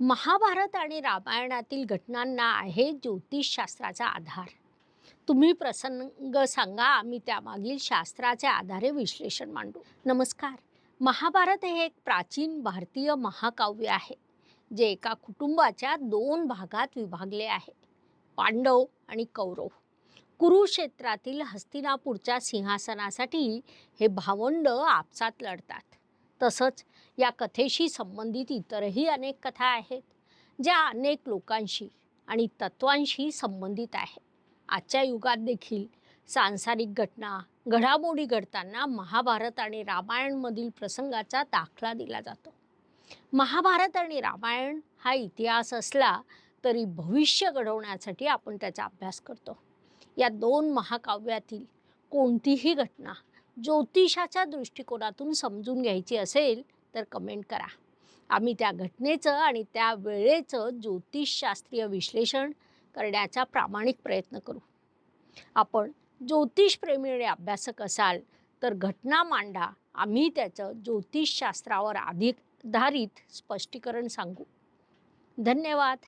महाभारत आणि रामायणातील घटनांना आहे ज्योतिषशास्त्राचा आधार. तुम्ही प्रसंग सांगा आम्ही त्यामागील शास्त्राच्या आधारे विश्लेषण मांडू. नमस्कार. महाभारत हे एक प्राचीन भारतीय महाकाव्य आहे जे एका कुटुंबाच्या दोन भागात विभागले आहे पांडव आणि कौरव. कुरुक्षेत्रातील हस्तिनापूरच्या सिंहासनासाठी हे भावंड आपसात लढतात. तसंच या कथेशी संबंधित इतरही अनेक कथा आहेत ज्या अनेक लोकांशी आणि तत्वांशी संबंधित आहे आजच्या युगात देखील सांसारिक घटना घडामोडी घडताना महाभारत आणि रामायणमधील प्रसंगाचा दाखला दिला जातो. महाभारत आणि रामायण हा इतिहास असला तरी भविष्य घडवण्यासाठी आपण त्याचा अभ्यास करतो. या दोन महाकाव्यातील कोणतीही घटना ज्योतिषाच्या दृष्टिकोनातून समजून घ्यायची असेल तर कमेंट करा. आम्ही त्या घटनेचं आणि त्या वेळेचं ज्योतिषशास्त्रीय विश्लेषण करण्याचा प्रामाणिक प्रयत्न करू. आपण ज्योतिषप्रेमी आणि अभ्यासक असाल तर घटना मांडा. आम्ही त्याचं ज्योतिषशास्त्रावर आधारित स्पष्टीकरण सांगू. धन्यवाद.